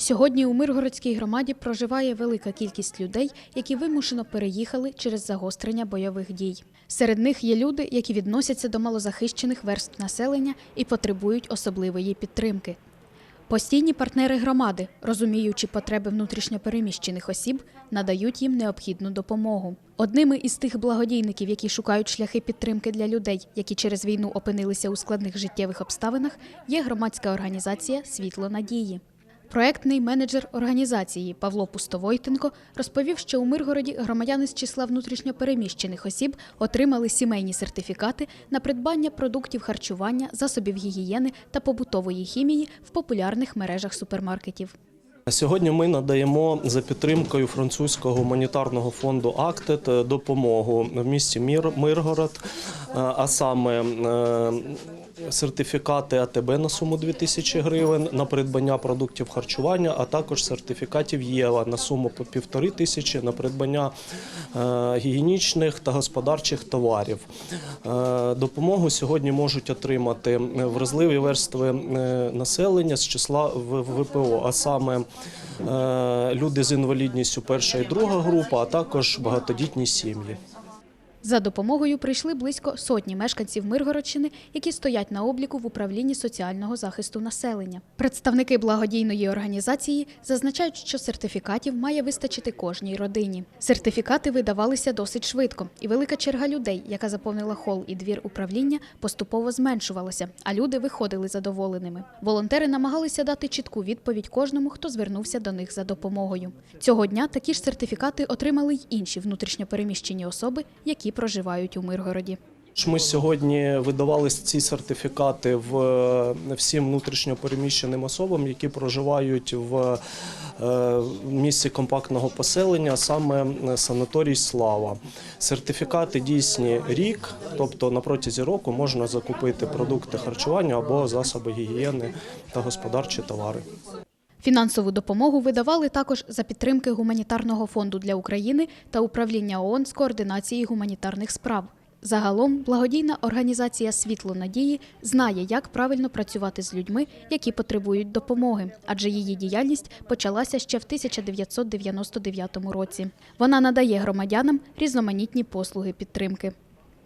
Сьогодні у Миргородській громаді проживає велика кількість людей, які вимушено переїхали через загострення бойових дій. Серед них є люди, які відносяться до малозахищених верств населення і потребують особливої підтримки. Постійні партнери громади, розуміючи потреби внутрішньопереміщених осіб, надають їм необхідну допомогу. Одними із тих благодійників, які шукають шляхи підтримки для людей, які через війну опинилися у складних життєвих обставинах, є громадська організація Світло надії. Проектний менеджер організації Павло Пустовойтенко розповів, що у Миргороді громадяни з числа внутрішньопереміщених осіб отримали сімейні сертифікати на придбання продуктів харчування, засобів гігієни та побутової хімії в популярних мережах супермаркетів. Сьогодні ми надаємо за підтримкою французького гуманітарного фонду «Актед» допомогу в місті Миргород, е, а саме е, сертифікати АТБ на суму 2000 гривень на придбання продуктів харчування, а також сертифікатів ЄВА на суму по півтори тисячі на придбання е, гігієнічних та господарчих товарів. Допомогу сьогодні можуть отримати вразливі верстви населення з числа ВПО, а саме люди з інвалідністю перша і друга група, а також багатодітні сім'ї. За допомогою прийшли близько сотні мешканців Миргородщини, які стоять на обліку в управлінні соціального захисту населення. Представники благодійної організації зазначають, що сертифікатів має вистачити кожній родині. Сертифікати видавалися досить швидко, і велика черга людей, яка заповнила хол і двір управління, поступово зменшувалася, а люди виходили задоволеними. Волонтери намагалися дати чітку відповідь кожному, хто звернувся до них за допомогою. Цього дня такі ж сертифікати отримали й інші внутрішньопереміщені особи, які проживають у Миргороді. Ми сьогодні видавали ці сертифікати в е, всім внутрішньопереміщеним особам, які проживають в е, місці компактного поселення, саме е, санаторій Слава. Сертифікати дійсні рік, тобто на протязі року можна закупити продукти харчування або засоби гігієни та господарчі товари. Фінансову допомогу видавали також за підтримки гуманітарного фонду для України та управління ООН з координації гуманітарних справ. Загалом благодійна організація Світло надії знає, як правильно працювати з людьми, які потребують допомоги, адже її діяльність почалася ще в 1999 році. Вона надає громадянам різноманітні послуги підтримки.